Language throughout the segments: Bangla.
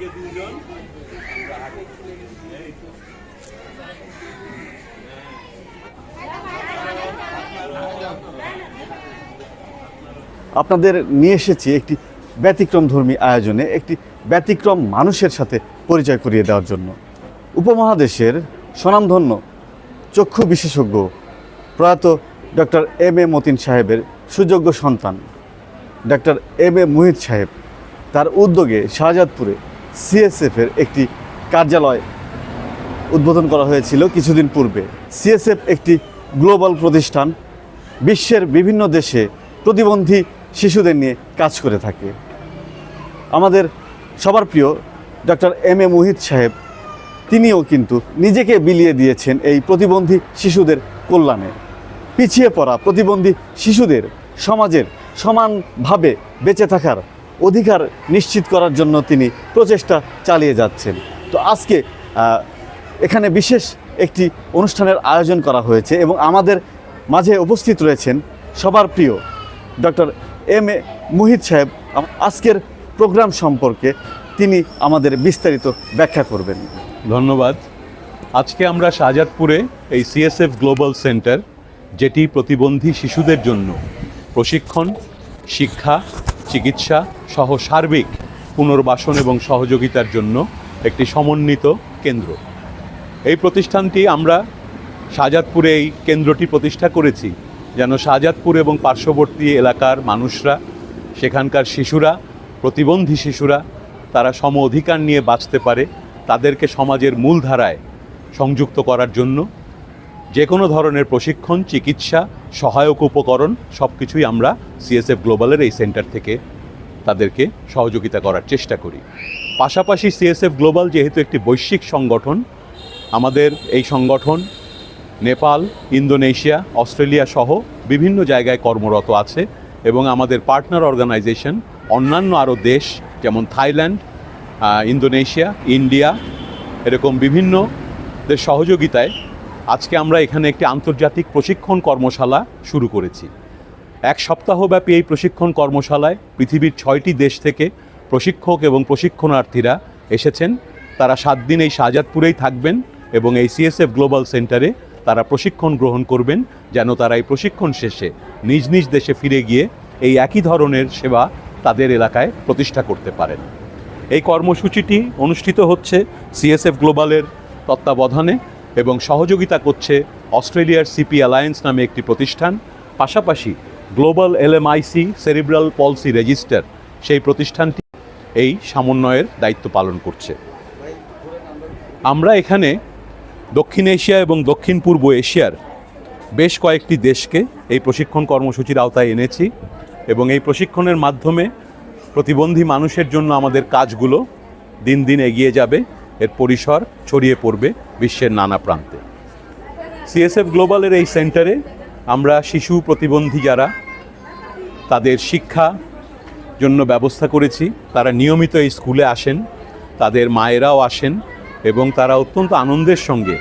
দুজন। আপনাদের নিয়ে এসেছি একটি ব্যতিক্রমধর্মী আয়োজনে একটি ব্যতিক্রম মানুষের সাথে পরিচয় করিয়ে দেওয়ার জন্য উপমহাদেশের স্বনামধন্য চক্ষু বিশেষজ্ঞ প্রয়াত ডক্টর এম এ মতিন সাহেবের সুযোগ্য সন্তান ডক্টর এম এ মুহিত সাহেব তার উদ্যোগে শাহজাদপুরে সিএসএফের একটি কার্যালয় উদ্বোধন করা হয়েছিল কিছুদিন পূর্বে। সিএসএফ একটি গ্লোবাল প্রতিষ্ঠান, বিশ্বের বিভিন্ন দেশে প্রতিবন্ধী শিশুদের নিয়ে কাজ করে থাকে। আমাদের সবার প্রিয় ডক্টর এম এ মুহিত সাহেব, তিনিও কিন্তু নিজেকে বিলিয়ে দিয়েছেন এই প্রতিবন্ধী শিশুদের কল্যাণে। পিছিয়ে পড়া প্রতিবন্ধী শিশুদের সমাজের সমানভাবে বেঁচে থাকার অধিকার নিশ্চিত করার জন্য তিনি প্রচেষ্টা চালিয়ে যাচ্ছেন। তো আজকে এখানে বিশেষ একটি অনুষ্ঠানের আয়োজন করা হয়েছে এবং আমাদের মাঝে উপস্থিত রয়েছেন সবার প্রিয় ডক্টর এম এ মুহিত সাহেব। আজকের প্রোগ্রাম সম্পর্কে তিনি আমাদের বিস্তারিত ব্যাখ্যা করবেন। ধন্যবাদ। আজকে আমরা শাহজাদপুরে এই সিএসএফ গ্লোবাল সেন্টার, যেটি প্রতিবন্ধী শিশুদের জন্য প্রশিক্ষণ, শিক্ষা চিকিৎসা সহ সার্বিক পুনর্বাসন এবং সহযোগিতার জন্য একটি সমন্বিত কেন্দ্র। এই প্রতিষ্ঠানটি আমরা শাহজাদপুরে এই কেন্দ্রটি প্রতিষ্ঠা করেছি, যেন শাহজাদপুর এবং পার্শ্ববর্তী এলাকার মানুষরা, সেখানকার শিশুরা, প্রতিবন্ধী শিশুরা, তারা সম অধিকার নিয়ে বাঁচতে পারে, তাদেরকে সমাজের মূলধারায় সংযুক্ত করার জন্য যে কোনো ধরনের প্রশিক্ষণ, চিকিৎসা, সহায়ক উপকরণ সব কিছুই আমরা সিএসএফ গ্লোবালের এই সেন্টার থেকে তাদেরকে সহযোগিতা করার চেষ্টা করি। পাশাপাশি সিএসএফ গ্লোবাল যেহেতু একটি বৈশ্বিক সংগঠন, আমাদের এই সংগঠন নেপাল, ইন্দোনেশিয়া, অস্ট্রেলিয়া সহ বিভিন্ন জায়গায় কর্মরত আছে এবং আমাদের পার্টনার অর্গানাইজেশন অন্যান্য আরও দেশ যেমন থাইল্যান্ড ইন্দোনেশিয়া, ইন্ডিয়া, এরকম বিভিন্ন সহযোগিতায় আজকে আমরা এখানে একটি আন্তর্জাতিক প্রশিক্ষণ কর্মশালা শুরু করেছি। এক সপ্তাহব্যাপী এই প্রশিক্ষণ কর্মশালায় পৃথিবীর ছয়টি দেশ থেকে প্রশিক্ষক এবং প্রশিক্ষণার্থীরা এসেছেন। তারা সাত দিন এই শাহজাদপুরেই থাকবেন এবং এই সিএসএফ গ্লোবাল সেন্টারে তারা প্রশিক্ষণ গ্রহণ করবেন, যেন তারা এই প্রশিক্ষণ শেষে নিজ নিজ দেশে ফিরে গিয়ে এই একই ধরনের সেবা তাদের এলাকায় প্রতিষ্ঠা করতে পারেন। এই কর্মসূচিটি অনুষ্ঠিত হচ্ছে সিএসএফ গ্লোবালের তত্ত্বাবধানে। এবং সহযোগিতা করছে অস্ট্রেলিয়ার সিপি অ্যালায়েন্স নামে একটি প্রতিষ্ঠান, পাশাপাশি global LMIC cerebral palsy register. সেই প্রতিষ্ঠানটি এই সমন্বয়ের দায়িত্ব পালন করছে। আমরা এখানে দক্ষিণ এশিয়া এবং দক্ষিণ পূর্ব এশিয়ার বেশ কয়েকটি দেশকে এই প্রশিক্ষণ কর্মসূচির আওতায় এনেছি এবং এই প্রশিক্ষণের মাধ্যমে প্রতিবন্ধী মানুষের জন্য আমাদের কাজগুলো দিন দিন এগিয়ে যাবে। এর পরিসর ছড়িয়ে পড়বে বিশ্বের নানা প্রান্তে। সিএসএফ গ্লোবালের এই সেন্টারে আমরা শিশু প্রতিবন্ধী যারা, তাদের শিক্ষা জন্য ব্যবস্থা করেছি। তারা নিয়মিত এই স্কুলে আসেন, তাদের মায়েরাও আসেন এবং তারা অত্যন্ত আনন্দের সঙ্গে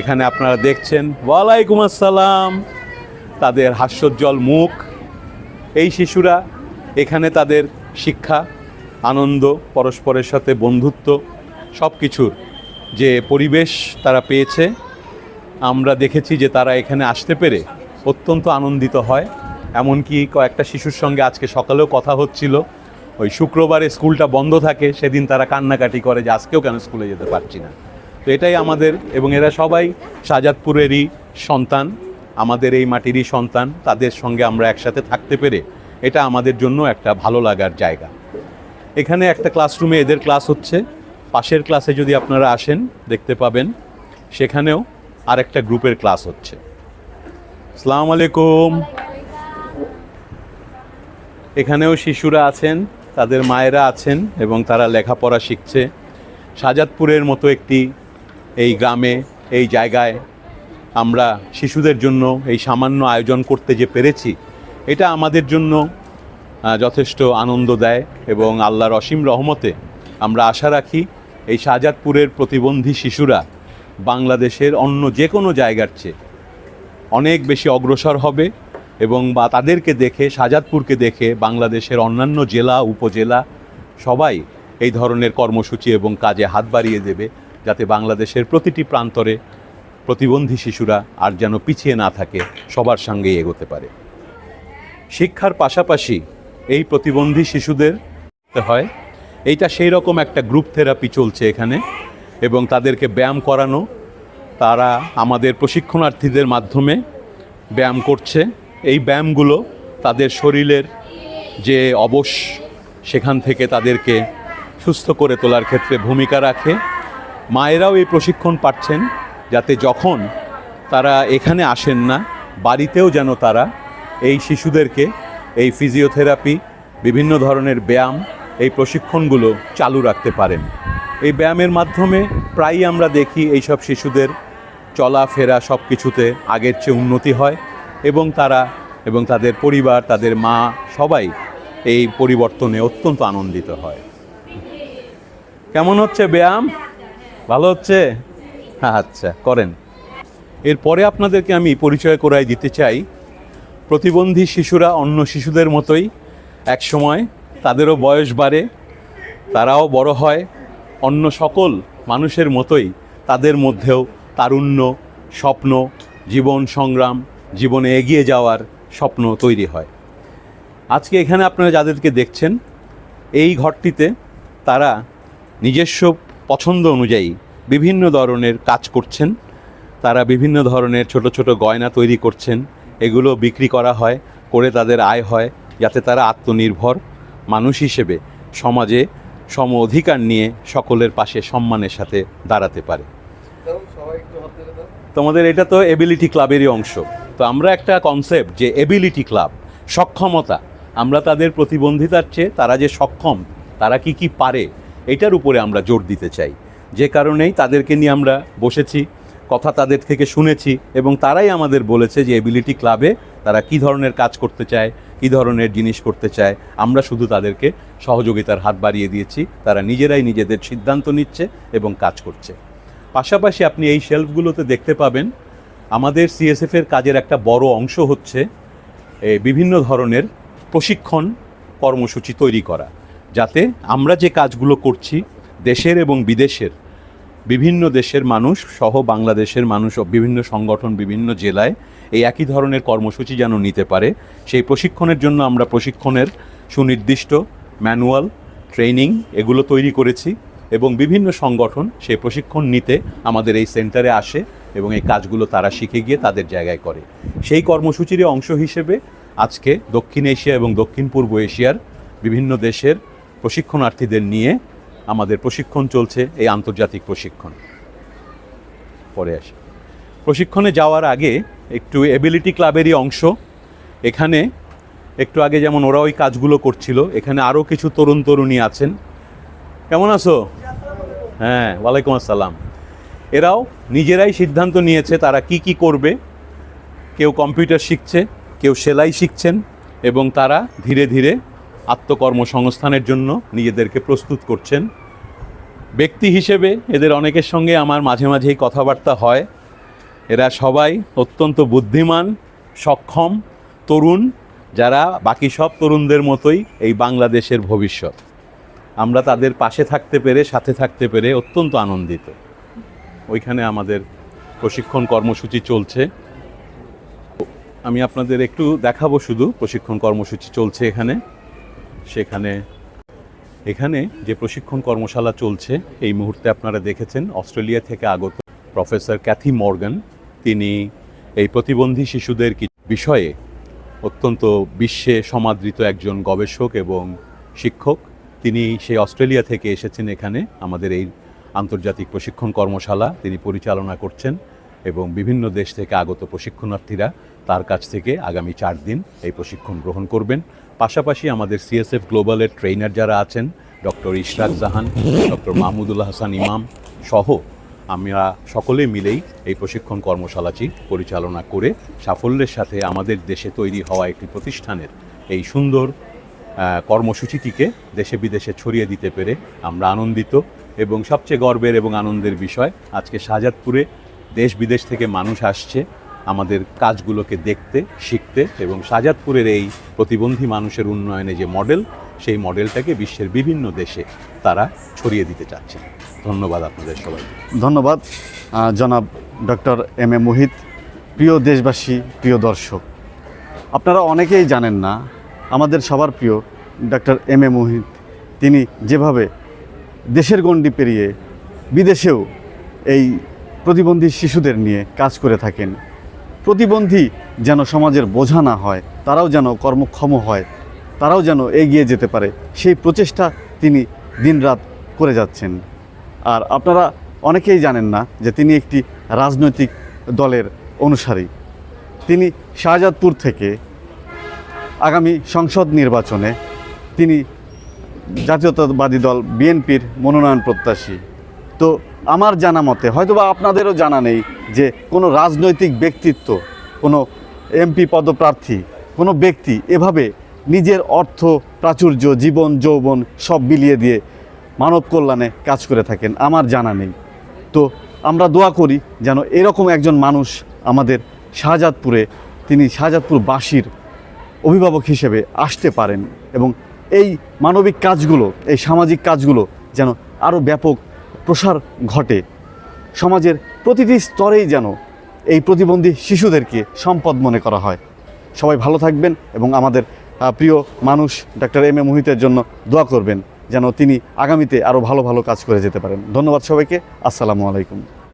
এখানে আপনারা দেখছেন, ওয়ালাইকুম আসসালাম, তাদের হাস্যোজ্জ্বল মুখ। এই শিশুরা এখানে তাদের শিক্ষা, আনন্দ, পরস্পরের সাথে বন্ধুত্ব সব কিছুর যে পরিবেশ তারা পেয়েছে, আমরা দেখেছি যে তারা এখানে আসতে পেরে অত্যন্ত আনন্দিত হয়। এমনকি কয়েকটা শিশুর সঙ্গে আজকে সকালেও কথা হচ্ছিল, ওই শুক্রবারে স্কুলটা বন্ধ থাকে, সেদিন তারা কান্নাকাটি করে যে আজকেও কেন স্কুলে যেতে পারছি না। তো এটাই আমাদের এবং এরা সবাই শাহজাদপুরেরই সন্তান, আমাদের এই মাটিরই সন্তান, তাদের সঙ্গে আমরা একসাথে থাকতে পেরে এটা আমাদের জন্য একটা ভালো লাগার জায়গা। এখানে একটা ক্লাসরুমে এদের ক্লাস হচ্ছে। পাশের ক্লাসে যদি আপনারা আসেন, দেখতে পাবেন সেখানেও আরেকটা গ্রুপের ক্লাস হচ্ছে। সালাম আলাইকুম। এখানেও শিশুরা আছেন, তাদের মায়েরা আছেন এবং তারা লেখাপড়া শিখছে। শাহজাদপুরের মতো একটি এই গ্রামে, এই জায়গায় আমরা শিশুদের জন্য এই সামান্য আয়োজন করতে যে পেরেছি, এটা আমাদের জন্য যথেষ্ট আনন্দ দেয় এবং আল্লাহর অসীম রহমতে আমরা আশা রাখি এই শাহজাদপুরের প্রতিবন্ধী শিশুরা বাংলাদেশের অন্য যে কোনো জায়গার চেয়ে অনেক বেশি অগ্রসর হবে এবং বা তাদেরকে দেখে, শাহজাদপুরকে দেখে বাংলাদেশের অন্যান্য জেলা, উপজেলা সবাই এই ধরনের কর্মসূচি এবং কাজে হাত বাড়িয়ে দেবে যাতে বাংলাদেশের প্রতিটি প্রান্তরে প্রতিবন্ধী শিশুরা আর যেন পিছিয়ে না থাকে, সবার সঙ্গেই এগোতে পারে। শিক্ষার পাশাপাশি এই প্রতিবন্ধী শিশুদের হয় এইটা সেই রকম একটা গ্রুপ থেরাপি চলছে এখানে এবং তাদেরকে ব্যায়াম করানো। তারা আমাদের প্রশিক্ষণার্থীদের মাধ্যমে ব্যায়াম করছে। এই ব্যায়ামগুলো তাদের শরীরের যে অবশ, সেখান থেকে তাদেরকে সুস্থ করে তোলার ক্ষেত্রে ভূমিকা রাখে। মায়েরাও এই প্রশিক্ষণ পাচ্ছেন যাতে যখন তারা এখানে আসেন না, বাড়িতেও যেন তারা এই শিশুদেরকে এই ফিজিওথেরাপি বিভিন্ন ধরনের ব্যায়াম এই প্রশিক্ষণগুলো চালু রাখতে পারেন। এই ব্যায়ামের মাধ্যমে প্রায়ই আমরা দেখি এইসব শিশুদের চলাফেরা সব কিছুতে আগের চেয়ে উন্নতি হয় এবং তারা এবং তাদের পরিবার, তাদের মা সবাই এই পরিবর্তনে অত্যন্ত আনন্দিত হয়। কেমন হচ্ছে ব্যায়াম? ভালো হচ্ছে? হ্যাঁ আচ্ছা করেন। এরপরে আপনাদেরকে আমি পরিচয় করাই দিতে চাই। প্রতিবন্ধী শিশুরা অন্য শিশুদের মতোই এক সময় তাদেরও বয়স বাড়ে, তারাও বড় হয়। অন্য সকল মানুষের মতোই তাদের মধ্যেও তারুণ্য, স্বপ্ন, জীবন সংগ্রাম, জীবনে এগিয়ে যাওয়ার স্বপ্ন তৈরি হয়। আজকে এখানে আপনারা যাদেরকে দেখছেন, এই ঘরটিতে তারা নিজস্ব পছন্দ অনুযায়ী বিভিন্ন ধরনের কাজ করছেন। তারা বিভিন্ন ধরনের ছোট ছোট গয়না তৈরি করছেন। এগুলো বিক্রি করা হয়, করে তাদের আয় হয়, যাতে তারা আত্মনির্ভর মানুষ হিসেবে সমাজে সম অধিকার নিয়ে সকলের পাশে সম্মানের সাথে দাঁড়াতে পারে। তোমাদের এটা তো এবিলিটি ক্লাবেরই অংশ। তো আমরা একটা কনসেপ্ট যে এবিলিটি ক্লাব সক্ষমতা আমরা তাদের প্রতিবন্ধিতার চেয়ে তারা যে সক্ষম তারা কি কি পারে এটার উপরে আমরা জোর দিতে চাই। যে কারণেই তাদেরকে নিয়ে আমরা বসেছি কথা তাদের থেকে শুনেছি এবং তারাই আমাদের বলেছে যে এবিলিটি ক্লাবে তারা কি ধরনের কাজ করতে চায় কি ধরনের জিনিস করতে চায়, আমরা শুধু তাদেরকে সহযোগিতার হাত বাড়িয়ে দিয়েছি, তারা নিজেরাই নিজেদের সিদ্ধান্ত নিচ্ছে এবং কাজ করছে। পাশাপাশি আপনি এই শেলফগুলোতে দেখতে পাবেন, আমাদের সিএসএফ এর কাজের একটা বড় অংশ হচ্ছে বিভিন্ন ধরনের প্রশিক্ষণ কর্মসূচি তৈরি করা, যাতে আমরা যে কাজগুলো করছি, দেশের এবং বিদেশের বিভিন্ন দেশের মানুষ সহ বাংলাদেশের মানুষ বিভিন্ন সংগঠন বিভিন্ন জেলায় এই একই ধরনের কর্মসূচি যেন নিতে পারে। সেই প্রশিক্ষণের জন্য আমরা প্রশিক্ষণের সুনির্দিষ্ট ম্যানুয়াল, ট্রেনিং এগুলো তৈরি করেছি এবং বিভিন্ন সংগঠন সেই প্রশিক্ষণ নিতে আমাদের এই সেন্টারে আসে এবং এই কাজগুলো তারা শিখে গিয়ে তাদের জায়গায় করে। সেই কর্মসূচির অংশ হিসেবে আজকে দক্ষিণ এশিয়া এবং দক্ষিণ পূর্ব এশিয়ার বিভিন্ন দেশের প্রশিক্ষণার্থীদের নিয়ে আমাদের প্রশিক্ষণ চলছে, এই আন্তর্জাতিক প্রশিক্ষণ। পরে আসি। প্রশিক্ষণে যাওয়ার আগে একটু এবিলিটি ক্লাবেরই অংশ। এখানে একটু আগে যেমন ওরা ওই কাজগুলো করছিল, এখানে আরও কিছু তরুণ তরুণী আছেন। কেমন আছো? হ্যাঁ ওয়ালাইকুম আসসালাম। এরাও নিজেরাই সিদ্ধান্ত নিয়েছে তারা কি কি করবে। কেউ কম্পিউটার শিখছে, কেউ সেলাই শিখছেন এবং তারা ধীরে ধীরে আত্মকর্মসংস্থানের জন্য নিজেদেরকে প্রস্তুত করছেন। ব্যক্তি হিসেবে এদের অনেকের সঙ্গে আমার মাঝে মাঝেই কথাবার্তা হয়। এরা সবাই অত্যন্ত বুদ্ধিমান, সক্ষম, তরুণ, যারা বাকি সব তরুণদের মতোই এই বাংলাদেশের ভবিষ্যৎ। আমরা তাদের পাশে থাকতে পেরে, সাথে থাকতে পেরে অত্যন্ত আনন্দিত। ওইখানে আমাদের প্রশিক্ষণ কর্মসূচি চলছে। আমি আপনাদের একটু দেখাবো শুধু প্রশিক্ষণ কর্মসূচি চলছে এখানে। সেখানে এখানে যে প্রশিক্ষণ কর্মশালা চলছে, এই মুহূর্তে আপনারা দেখেছেন, অস্ট্রেলিয়া থেকে আগত প্রফেসর ক্যাথি মর্গান, তিনি এই প্রতিবন্ধী শিশুদের বিষয়ে অত্যন্ত বিশ্বে সমাদৃত একজন গবেষক এবং শিক্ষক। তিনি সেই অস্ট্রেলিয়া থেকে এসেছেন এখানে, আমাদের এই আন্তর্জাতিক প্রশিক্ষণ কর্মশালা তিনি পরিচালনা করছেন এবং বিভিন্ন দেশ থেকে আগত প্রশিক্ষণার্থীরা তার কাছ থেকে আগামী চার দিন এই প্রশিক্ষণ গ্রহণ করবেন। পাশাপাশি আমাদের সিএসএফ গ্লোবালের ট্রেনার যারা আছেন ডক্টর ইশরাক জাহান ডক্টর মাহমুদুল হাসান ইমাম সহ আমরা সকলে মিলেই এই প্রশিক্ষণ কর্মশালাটি পরিচালনা করে সাফল্যের সাথে আমাদের দেশে তৈরি হওয়া একটি প্রতিষ্ঠানের এই সুন্দর কর্মসূচিটিকে দেশে বিদেশে ছড়িয়ে দিতে পেরে আমরা আনন্দিত এবং সবচেয়ে গর্বের এবং আনন্দের বিষয়, আজকে শাহজাদপুরে দেশ বিদেশ থেকে মানুষ আসছে। আমাদের কাজগুলোকে দেখতে, শিখতে এবং শাহজাদপুরের এই প্রতিবন্ধী মানুষের উন্নয়নে যে মডেল, সেই মডেলটাকে বিশ্বের বিভিন্ন দেশে তারা ছড়িয়ে দিতে চাচ্ছেন। ধন্যবাদ আপনাদের সবাই ধন্যবাদ। জনাব ডক্টর এম এ মোহিত, প্রিয় দেশবাসী, প্রিয় দর্শক, আপনারা অনেকেই জানেন না, আমাদের সবার প্রিয় ডক্টর এম এ মোহিত। তিনি যেভাবে দেশের গণ্ডি পেরিয়ে বিদেশেও এই প্রতিবন্ধী শিশুদের নিয়ে কাজ করে থাকেন প্রতিবন্ধী যেন সমাজের বোঝা না হয়, তারাও যেন কর্মক্ষম হয়, তারাও যেন এগিয়ে যেতে পারে, সেই প্রচেষ্টা তিনি দিনরাত করে যাচ্ছেন। আর আপনারা অনেকেই জানেন না যে তিনি একটি রাজনৈতিক দলের অনুসারী। তিনি শাহজাদপুর থেকে আগামী সংসদ নির্বাচনে তিনি জাতীয়তাবাদী দল বিএনপির মনোনয়ন প্রত্যাশী। তো আমার জানা মতে হয়তো বা আপনাদেরও জানা নেই যে কোনো রাজনৈতিক ব্যক্তিত্ব, কোনো এমপি পদপ্রার্থী, কোনো ব্যক্তি এভাবে নিজের অর্থ, প্রাচুর্য, জীবন, যৌবন সব বিলিয়ে দিয়ে মানব কল্যাণে কাজ করে থাকেন, আমার জানা নেই। তো আমরা দোয়া করি যেন এরকম একজন মানুষ আমাদের শাহজাদপুরে, তিনি শাহজাদপুরবাসীর অভিভাবক হিসেবে আসতে পারেন এবং এই মানবিক কাজগুলো, এই সামাজিক কাজগুলো যেন আরও ব্যাপক প্রসার ঘটে। সমাজের প্রতিটি স্তরেই যেন এই প্রতিবন্ধী শিশুদেরকে সম্পদ মনে করা হয়। সবাই ভালো থাকবেন এবং আমাদের প্রিয় মানুষ ডাক্তার এম এ মোহিতের জন্য দোয়া করবেন, যেন তিনি আগামীতে আরও ভালো ভালো কাজ করে যেতে পারেন। ধন্যবাদ সবাইকে। আসসালামু আলাইকুম।